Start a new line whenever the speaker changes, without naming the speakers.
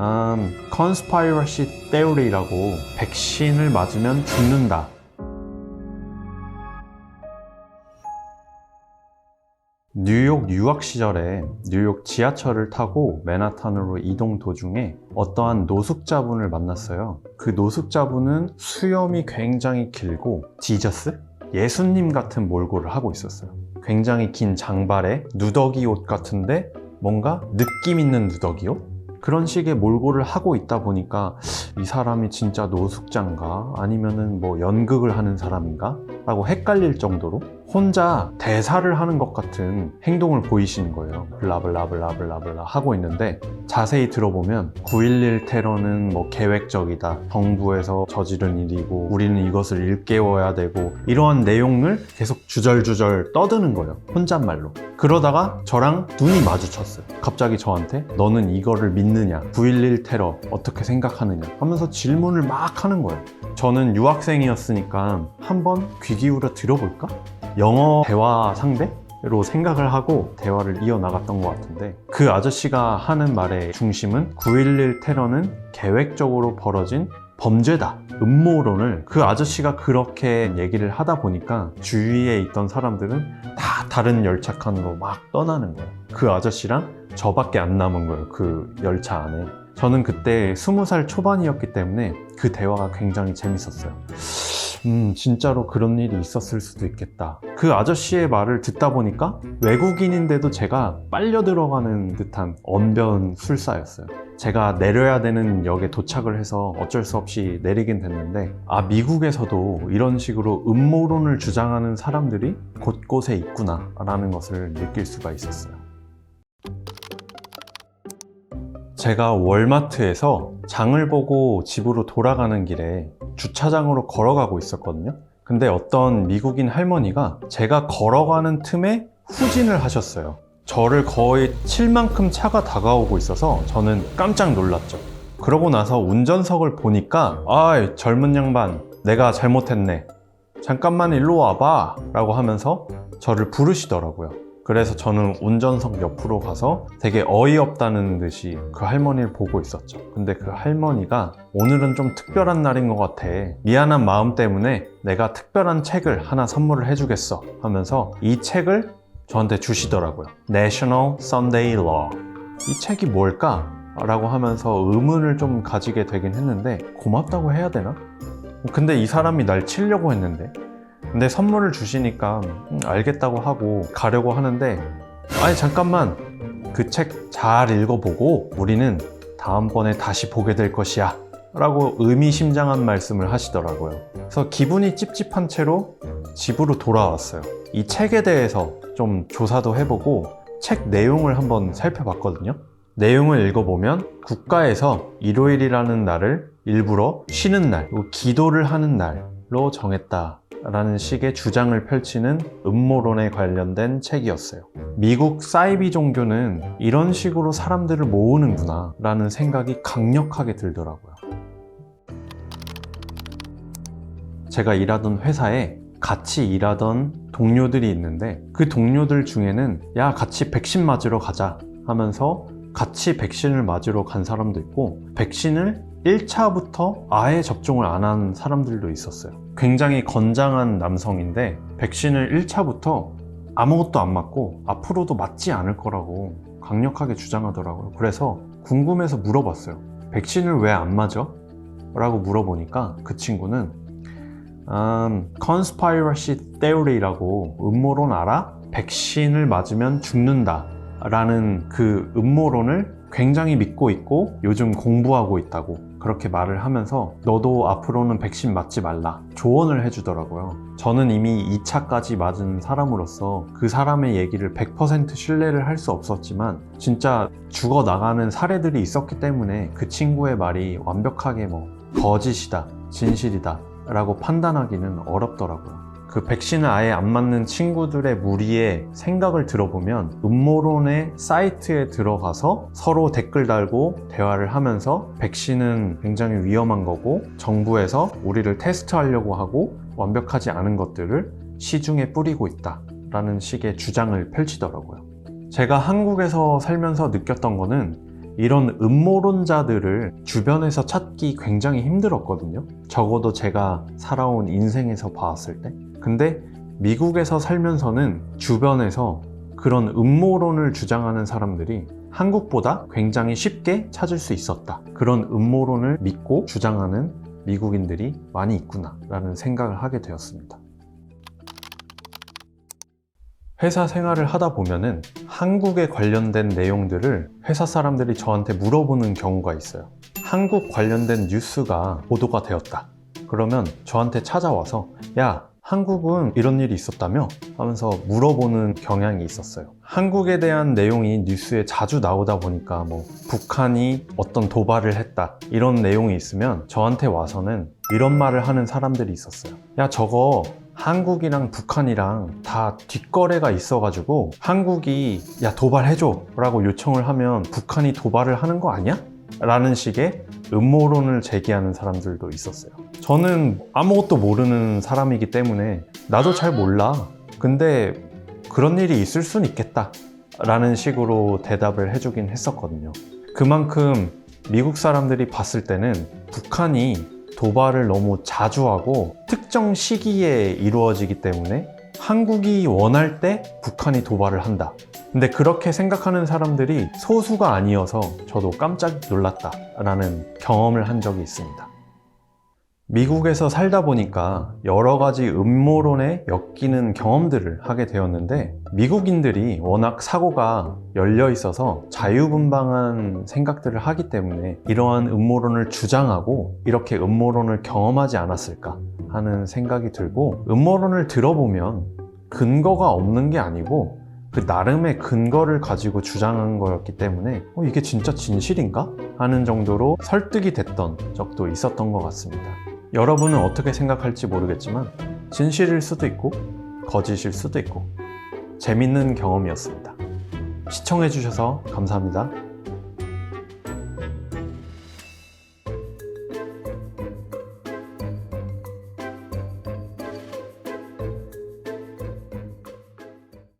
음, conspiracy theory라고 백신을 맞으면 죽는다. 뉴욕 유학 시절에 뉴욕 지하철을 타고 맨하탄으로 이동 도중에 어떠한 노숙자분을 만났어요. 그 노숙자분은 수염이 굉장히 길고 지저스? 예수님 같은 몰골을 하고 있었어요. 굉장히 긴 장발에 누더기 옷 같은데 뭔가 느낌 있는 누더기 옷? 그런 식의 몰골을 하고 있다 보니까 이 사람이 진짜 노숙자인가 아니면은 뭐 연극을 하는 사람인가 라고 헷갈릴 정도로 혼자 대사를 하는 것 같은 행동을 보이시는 거예요. 블라블라블라블라블라 하고 있는데 자세히 들어보면 9.11 테러는 뭐 계획적이다. 정부에서 저지른 일이고 우리는 이것을 일깨워야 되고 이러한 내용을 계속 주절주절 떠드는 거예요. 혼잣말로. 그러다가 저랑 눈이 마주쳤어요. 갑자기 저한테 너는 이거를 믿느냐? 9.11 테러 어떻게 생각하느냐? 하면서 질문을 막 하는 거예요. 저는 유학생이었으니까 한번 귀 기울여 들어볼까? 영어 대화 상대 로 생각을 하고 대화를 이어나갔던 것 같은데 그 아저씨가 하는 말의 중심은 9.11 테러는 계획적으로 벌어진 범죄다. 음모론을 그 아저씨가 그렇게 얘기를 하다 보니까 주위에 있던 사람들은 다 다른 열차 칸으로 막 떠나는 거예요. 그 아저씨랑 저밖에 안 남은 거예요. 그 열차 안에. 저는 그때 20살 초반이었기 때문에 그 대화가 굉장히 재밌었어요. 음, 진짜로 그런 일이 있었을 수도 있겠다. 그 아저씨의 말을 듣다 보니까 외국인인데도 제가 빨려 들어가는 듯한 언변 술사였어요. 제가 내려야 되는 역에 도착을 해서 어쩔 수 없이 내리긴 됐는데, 아, 미국에서도 이런 식으로 음모론을 주장하는 사람들이 곳곳에 있구나, 라는 것을 느낄 수가 있었어요. 제가 월마트에서 장을 보고 집으로 돌아가는 길에 주차장으로 걸어가고 있었거든요. 근데 어떤 미국인 할머니가 제가 걸어가는 틈에 후진을 하셨어요. 저를 거의 칠 만큼 차가 다가오고 있어서 저는 깜짝 놀랐죠. 그러고 나서 운전석을 보니까 아 젊은 양반 내가 잘못했네. 잠깐만 일로 와봐 라고 하면서 저를 부르시더라고요. 그래서 저는 운전석 옆으로 가서 되게 어이없다는 듯이 그 할머니를 보고 있었죠. 근데 그 할머니가 오늘은 좀 특별한 날인 것 같아. 미안한 마음 때문에 내가 특별한 책을 하나 선물을 해주겠어. 하면서 이 책을 저한테 주시더라고요. National Sunday Law. 이 책이 뭘까? 라고 하면서 의문을 좀 가지게 되긴 했는데 고맙다고 해야 되나? 근데 이 사람이 날 치려고 했는데 근데 선물을 주시니까 음, 알겠다고 하고 가려고 하는데 아니 잠깐만. 그 책 잘 읽어보고 우리는 다음번에 다시 보게 될 것이야. 라고 의미심장한 말씀을 하시더라고요. 그래서 기분이 찝찝한 채로 집으로 돌아왔어요. 이 책에 대해서 좀 조사도 해보고 책 내용을 한번 살펴봤거든요. 내용을 읽어보면 국가에서 일요일이라는 날을 일부러 쉬는 날, 그리고 기도를 하는 날로 정했다 라는 식의 주장을 펼치는 음모론에 관련된 책이었어요. 미국 사이비 종교는 이런 식으로 사람들을 모으는구나 라는 생각이 강력하게 들더라고요. 제가 일하던 회사에 같이 일하던 동료들이 있는데 그 동료들 중에는 야 같이 백신 맞으러 가자 하면서 같이 백신을 맞으러 간 사람도 있고 백신을 1차부터 아예 접종을 안 한 사람들도 있었어요. 굉장히 건장한 남성인데 백신을 1차부터 아무것도 안 맞고 앞으로도 맞지 않을 거라고 강력하게 주장하더라고요. 그래서 궁금해서 물어봤어요. 백신을 왜 안 맞아? 라고 물어보니까 그 친구는 음, conspiracy theory라고 음모론 알아? 백신을 맞으면 죽는다 라는 그 음모론을 굉장히 믿고 있고 요즘 공부하고 있다고 그렇게 말을 하면서 너도 앞으로는 백신 맞지 말라 조언을 해주더라고요. 저는 이미 2차까지 맞은 사람으로서 그 사람의 얘기를 100% 신뢰를 할 수 없었지만 진짜 죽어 나가는 사례들이 있었기 때문에 그 친구의 말이 완벽하게 뭐 거짓이다, 진실이다 라고 판단하기는 어렵더라고요. 그 백신을 아예 안 맞는 친구들의 무리의 생각을 들어보면 음모론의 사이트에 들어가서 서로 댓글 달고 대화를 하면서 백신은 굉장히 위험한 거고 정부에서 우리를 테스트하려고 하고 완벽하지 않은 것들을 시중에 뿌리고 있다 라는 식의 주장을 펼치더라고요. 제가 한국에서 살면서 느꼈던 거는 이런 음모론자들을 주변에서 찾기 굉장히 힘들었거든요. 적어도 제가 살아온 인생에서 봤을 때. 근데 미국에서 살면서는 주변에서 그런 음모론을 주장하는 사람들이 한국보다 굉장히 쉽게 찾을 수 있었다. 그런 음모론을 믿고 주장하는 미국인들이 많이 있구나 라는 생각을 하게 되었습니다. 회사 생활을 하다 보면은 한국에 관련된 내용들을 회사 사람들이 저한테 물어보는 경우가 있어요. 한국 관련된 뉴스가 보도가 되었다. 그러면 저한테 찾아와서 야, 한국은 이런 일이 있었다며? 하면서 물어보는 경향이 있었어요. 한국에 대한 내용이 뉴스에 자주 나오다 보니까 뭐 북한이 어떤 도발을 했다 이런 내용이 있으면 저한테 와서는 이런 말을 하는 사람들이 있었어요. 야, 저거 한국이랑 북한이랑 다 뒷거래가 있어가지고 한국이 야 도발해줘 라고 요청을 하면 북한이 도발을 하는 거 아니야? 라는 식의 음모론을 제기하는 사람들도 있었어요. 저는 아무것도 모르는 사람이기 때문에 나도 잘 몰라. 근데 그런 일이 있을 순 있겠다. 라는 식으로 대답을 해주긴 했었거든요. 그만큼 미국 사람들이 봤을 때는 북한이 도발을 너무 자주 하고 특정 시기에 이루어지기 때문에 한국이 원할 때 북한이 도발을 한다. 근데 그렇게 생각하는 사람들이 소수가 아니어서 저도 깜짝 놀랐다라는 경험을 한 적이 있습니다. 미국에서 살다 보니까 여러 가지 음모론에 엮이는 경험들을 하게 되었는데 미국인들이 워낙 사고가 열려 있어서 자유분방한 생각들을 하기 때문에 이러한 음모론을 주장하고 이렇게 음모론을 경험하지 않았을까 하는 생각이 들고 음모론을 들어보면 근거가 없는 게 아니고 그 나름의 근거를 가지고 주장한 거였기 때문에 어, 이게 진짜 진실인가? 하는 정도로 설득이 됐던 적도 있었던 것 같습니다. 여러분은 어떻게 생각할지 모르겠지만 진실일 수도 있고 거짓일 수도 있고 재밌는 경험이었습니다. 시청해주셔서 감사합니다.